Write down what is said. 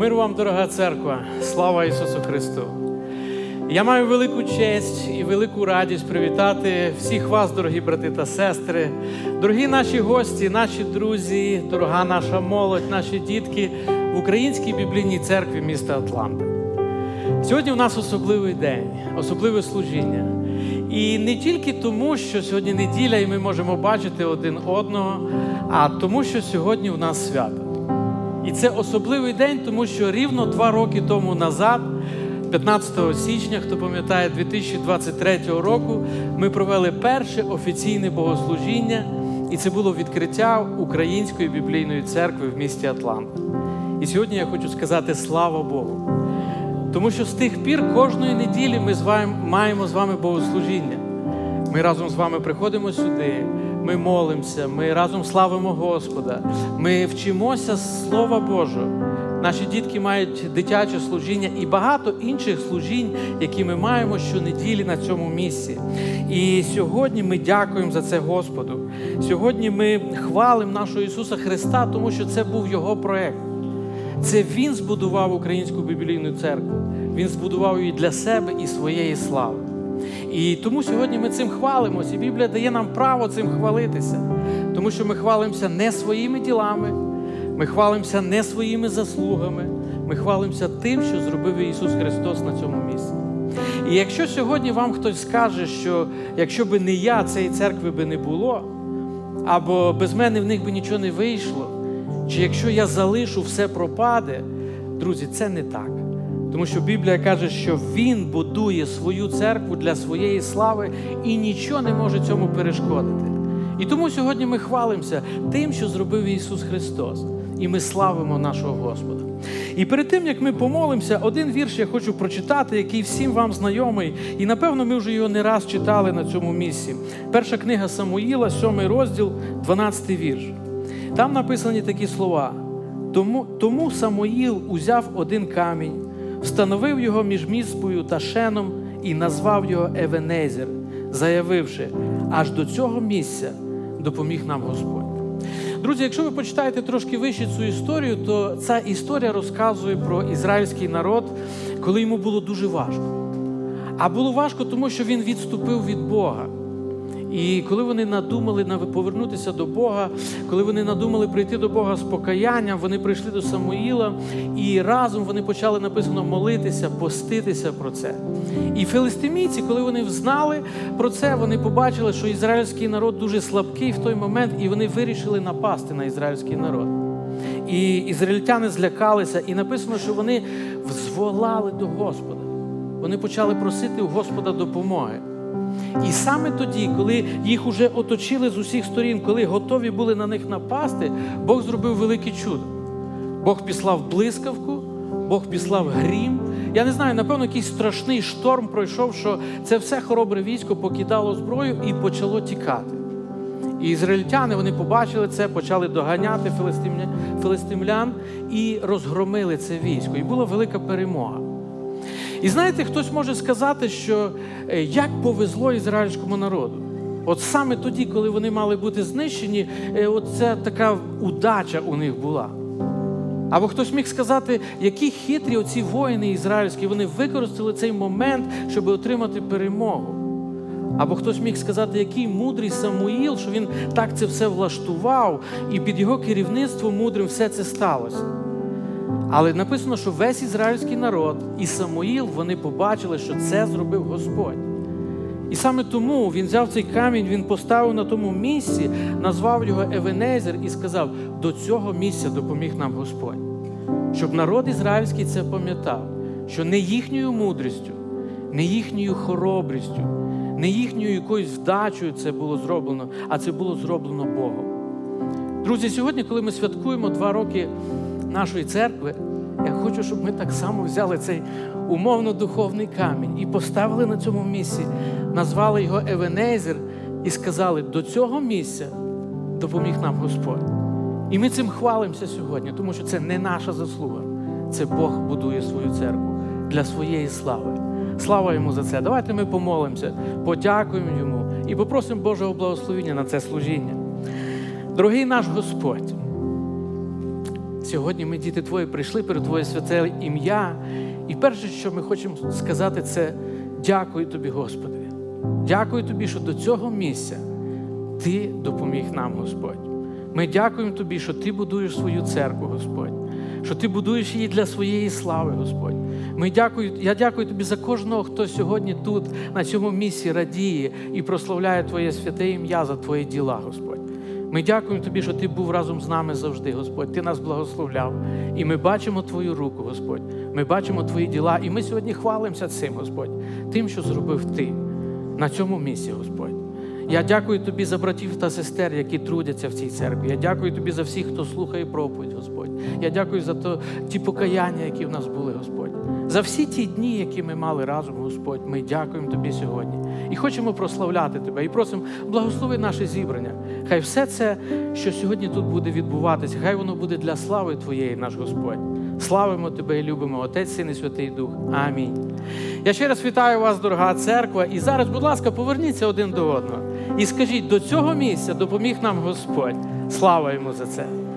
Мир вам, дорога церква, слава Ісусу Христу! Я маю велику честь і велику радість привітати всіх вас, дорогі брати та сестри, дорогі наші гості, наші друзі, дорога наша молодь, наші дітки в Українській біблійній церкві міста Атланта. Сьогодні у нас особливий день, особливе служіння. І не тільки тому, що сьогодні неділя, і ми можемо бачити один одного, а тому, що сьогодні у нас свято. І це особливий день, тому що рівно два роки тому назад, 15 січня, хто пам'ятає, 2023 року, ми провели перше офіційне богослужіння, і це було відкриття Української біблійної церкви в місті Атланта. І сьогодні я хочу сказати слава Богу. Тому що з тих пір кожної неділі ми з вами маємо з вами богослужіння. Ми разом з вами приходимо сюди, ми молимося, ми разом славимо Господа, ми вчимося з Слова Божого. Наші дітки мають дитяче служіння і багато інших служінь, які ми маємо щонеділі на цьому місці. І сьогодні ми дякуємо за це Господу. Сьогодні ми хвалимо нашого Ісуса Христа, тому що це був Його проект. Це він збудував українську біблійну церкву. Він збудував її для себе і своєї слави. І тому сьогодні ми цим хвалимося. І Біблія дає нам право цим хвалитися, тому що ми хвалимося не своїми ділами, ми хвалимося не своїми заслугами, ми хвалимося тим, що зробив Ісус Христос на цьому місці. І якщо сьогодні вам хтось скаже, що якщо би не я, цієї церкви би не було, або без мене в них би нічого не вийшло, чи якщо я залишу, все пропаде, друзі, це не так. Тому що Біблія каже, що Він будує свою церкву для своєї слави і нічого не може цьому перешкодити. І тому сьогодні ми хвалимося тим, що зробив Ісус Христос, і ми славимо нашого Господа. І перед тим, як ми помолимося, один вірш я хочу прочитати, який всім вам знайомий, і напевно ми вже його не раз читали на цьому місці. Перша книга Самуїла, сьомий розділ, 12 вірш. Там написані такі слова. Тому, тому Самуїл узяв один камінь, встановив його між міспою та шеном і назвав його Евенезер, заявивши, аж до цього місця допоміг нам Господь. Друзі, якщо ви почитаєте трошки вище цю історію, то ця історія розказує про ізраїльський народ, коли йому було дуже важко. А було важко, тому що він відступив від Бога. І коли вони надумали повернутися до Бога, коли вони надумали прийти до Бога з покаянням, вони прийшли до Самуїла і разом вони почали написано молитися, поститися про це. І филистимійці, коли вони взнали про це, вони побачили, що ізраїльський народ дуже слабкий в той момент, і вони вирішили напасти на ізраїльський народ. І ізраїльтяни злякалися, і написано, що вони взволали до Господа. Вони почали просити у Господа допомоги. І саме тоді, коли їх уже оточили з усіх сторін, коли готові були на них напасти, Бог зробив велике чудо. Бог післав блискавку, Бог післав грім. Я не знаю, напевно, якийсь страшний шторм пройшов, що це все хоробре військо покидало зброю і почало тікати. І ізраїльтяни вони побачили це, почали доганяти филистимлян і розгромили це військо. І була велика перемога. І знаєте, хтось може сказати, що як повезло ізраїльському народу. От саме тоді, коли вони мали бути знищені, от це така удача у них була. Або хтось міг сказати, які хитрі оці воїни ізраїльські, вони використали цей момент, щоб отримати перемогу. Або хтось міг сказати, який мудрий Самуїл, що він так це все влаштував, і під його керівництвом мудрим все це сталося. Але написано, що весь ізраїльський народ і Самуїл вони побачили, що це зробив Господь. І саме тому він взяв цей камінь, він поставив на тому місці, назвав його Евенезер і сказав: до цього місця допоміг нам Господь. Щоб народ ізраїльський це пам'ятав, що не їхньою мудрістю, не їхньою хоробрістю, не їхньою якоюсь вдачею це було зроблено, а це було зроблено Богом. Друзі, сьогодні, коли ми святкуємо два роки нашої церкви, я хочу, щоб ми так само взяли цей умовно-духовний камінь і поставили на цьому місці, назвали його Евенезер і сказали: до цього місця допоміг нам Господь. І ми цим хвалимося сьогодні, тому що це не наша заслуга. Це Бог будує свою церкву для своєї слави. Слава йому за це. Давайте ми помолимося, подякуємо йому і попросимо Божого благословення на це служіння. Дорогий наш Господь. Сьогодні ми, діти Твої, прийшли перед Твоє святе ім'я. І перше, що ми хочемо сказати, це дякую Тобі, Господи. Дякую Тобі, що до цього місця Ти допоміг нам, Господь. Ми дякуємо Тобі, що Ти будуєш свою церкву, Господь, що Ти будуєш її для своєї слави, Господь. Ми дякую, я дякую Тобі за кожного, хто сьогодні тут, на цьому місці радіє і прославляє Твоє святе ім'я за Твої діла, Господь. Ми дякуємо Тобі, що Ти був разом з нами завжди, Господь. Ти нас благословляв. І ми бачимо Твою руку, Господь. Ми бачимо Твої діла. І ми сьогодні хвалимося цим, Господь, тим, що зробив Ти на цьому місці, Господь. Я дякую тобі за братів та сестер, які трудяться в цій церкві. Я дякую тобі за всіх, хто слухає проповідь, Господь. Я дякую за то, ті покаяння, які в нас були, Господь. За всі ті дні, які ми мали разом, Господь. Ми дякуємо тобі сьогодні. І хочемо прославляти тебе. І просимо, благослови наше зібрання. Хай все це, що сьогодні тут буде відбуватися, хай воно буде для слави Твоєї, наш Господь. Славимо тебе і любимо, Отець, Син і Святий Дух. Амінь. Я ще раз вітаю вас, дорога церква. І зараз, будь ласка, поверніться один до одного і скажіть, до цього місця допоміг нам Господь. Слава йому за це.